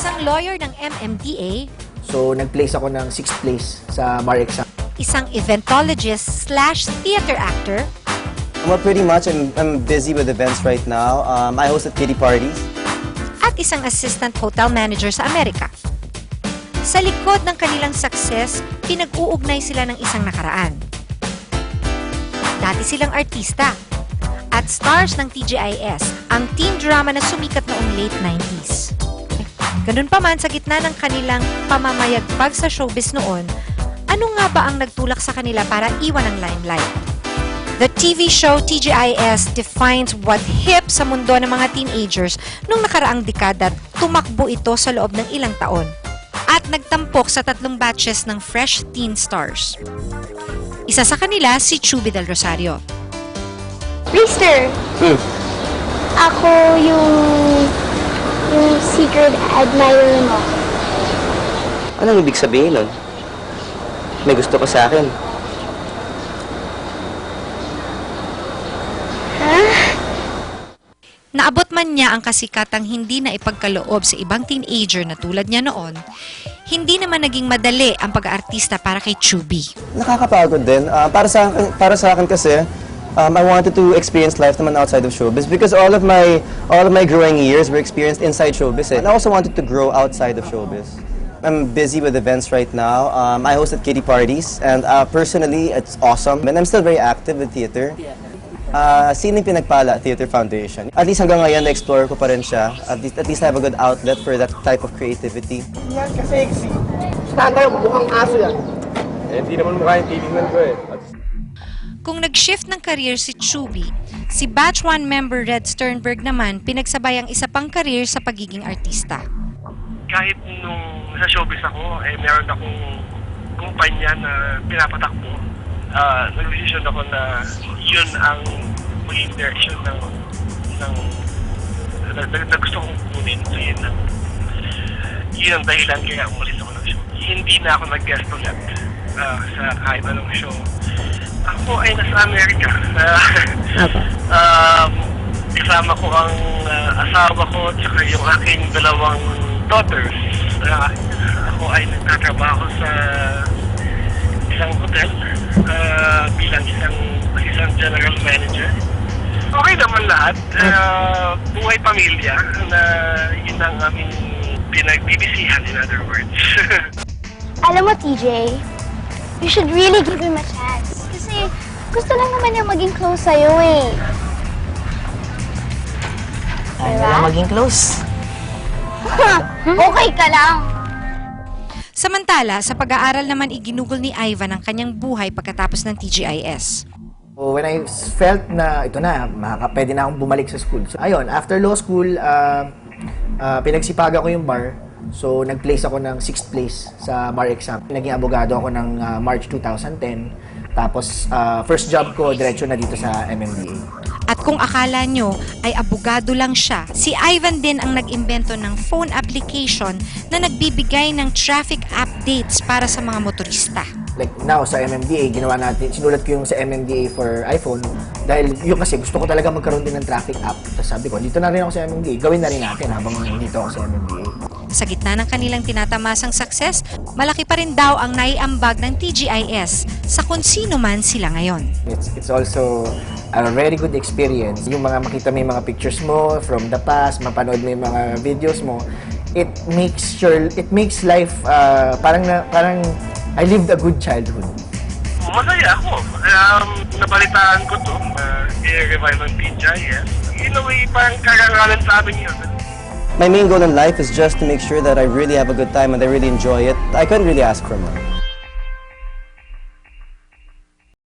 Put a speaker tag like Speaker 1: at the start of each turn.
Speaker 1: Isang lawyer ng MMDA,
Speaker 2: So, nag-place ako ng 6th place sa bar exam.
Speaker 1: isang eventologist slash theater actor,
Speaker 3: Well, pretty much. I'm, I'm busy with events right now. Um, I host at kiddie parties.
Speaker 1: at isang assistant hotel manager sa Amerika. Sa likod ng kanilang success, pinag-uugnay sila ng isang nakaraan. Dati silang artista at stars ng TGIS, ang teen drama na sumikat noong late 90s. Ganun pa man sa gitna ng kanilang pamamayagpag sa showbiz noon, ano nga ba ang nagtulak sa kanila para iwan ang limelight? The TV show TGIS defines what hip sa mundo ng mga teenagers nung nakaraang dekada at tumakbo ito sa loob ng ilang taon at nagtampok sa tatlong batches ng fresh teen stars. Isa sa kanila si Chubby Del Rosario.
Speaker 4: Mister,
Speaker 3: Hmm.
Speaker 4: ako yung yung secret admirer mo.
Speaker 3: Anong ibig sabihin nun? May gusto ka sa akin.
Speaker 1: Naabot man niya ang kasikatang hindi na ipagkaloob sa ibang teenager na tulad niya noon, hindi naman naging madali ang pag-aartista para kay Chubby.
Speaker 3: Nakakapagod din. Ah, para sa akin, para sa akin kasi, um, I wanted to experience life naman outside of showbiz because all of my all of my growing years were experienced inside showbiz. Eh. And I also wanted to grow outside of showbiz. I'm busy with events right now. Um, I host at kiddie parties, and uh, personally, it's awesome. And I'm still very active with theater. Uh, Sining Pinagpala Theater Foundation. At least hanggang ngayon, na-explore ko pa rin siya. At least, at least I have a good outlet for that type of creativity.
Speaker 5: Yan kasi sexy. Standard, mukhang aso yan.
Speaker 6: Eh, hindi naman mukha yung titingnan ko eh.
Speaker 1: Kung nag-shift ng career si Chubby, si Batch 1 member Red Sternberg naman pinagsabay ang isa pang career sa pagiging artista.
Speaker 6: Kahit nung sa showbiz ako, eh meron akong kumpanya na pinapatakbo. Ah, nag-decision ako na yun ang maging direction ng ng na, na, na gusto kong kunin. So yun ang yun ang dahilan kaya umalis ako ng show. Hindi na ako nag-guest ulit ah, sa kahit anong show. Ako ay nasa Amerika. um, kasama ko ang ah, asawa ko at saka yung aking dalawang daughters. Ah, ako ay nagtatrabaho sa isang hotel ah, bilang isang isang general manager. Okay naman lahat. Ah, buhay pamilya na yun ang aming pinagbibisihan in other words.
Speaker 4: Alam mo, TJ, you should really give him a chance. Kasi gusto lang naman niya maging close sa'yo eh.
Speaker 7: Ayaw
Speaker 4: Diba?
Speaker 7: lang maging close.
Speaker 4: okay ka lang.
Speaker 1: Samantala, sa pag-aaral naman iginugol ni Ivan ang kanyang buhay pagkatapos ng TGIS.
Speaker 2: So, when I felt na ito na, makaka, pwede na akong bumalik sa school. So, ayun, after law school, uh, uh, pinagsipaga ko yung bar. So, nag-place ako ng 6th place sa bar exam. Naging abogado ako ng uh, March 2010. Tapos, uh, first job ko, diretso na dito sa MMDA.
Speaker 1: At kung akala nyo ay abogado lang siya, si Ivan din ang nag-imbento ng phone application na nagbibigay ng traffic updates para sa mga motorista.
Speaker 2: Like now, sa MMDA, ginawa natin, sinulat ko yung sa MMDA for iPhone. Dahil yun kasi, gusto ko talaga magkaroon din ng traffic app. Tapos sabi ko, dito na rin ako sa MMDA. Gawin na rin natin habang dito ako sa MMDA.
Speaker 1: Sa gitna ng kanilang tinatamasang success, malaki pa rin daw ang naiambag ng TGIS sa kung sino man sila ngayon.
Speaker 2: It's, it's also a very good experience. Yung mga makita mo yung mga pictures mo from the past, mapanood mo yung mga videos mo, it makes sure, it makes life uh, parang na, parang I lived a good childhood.
Speaker 6: Masaya ako. Um, nabalitaan ko to. Uh, i-revive ng PJS. In a way, parang karangalan sa amin yun.
Speaker 3: My main goal in life is just to make sure that I really have a good time and I really enjoy it. I couldn't really ask for more.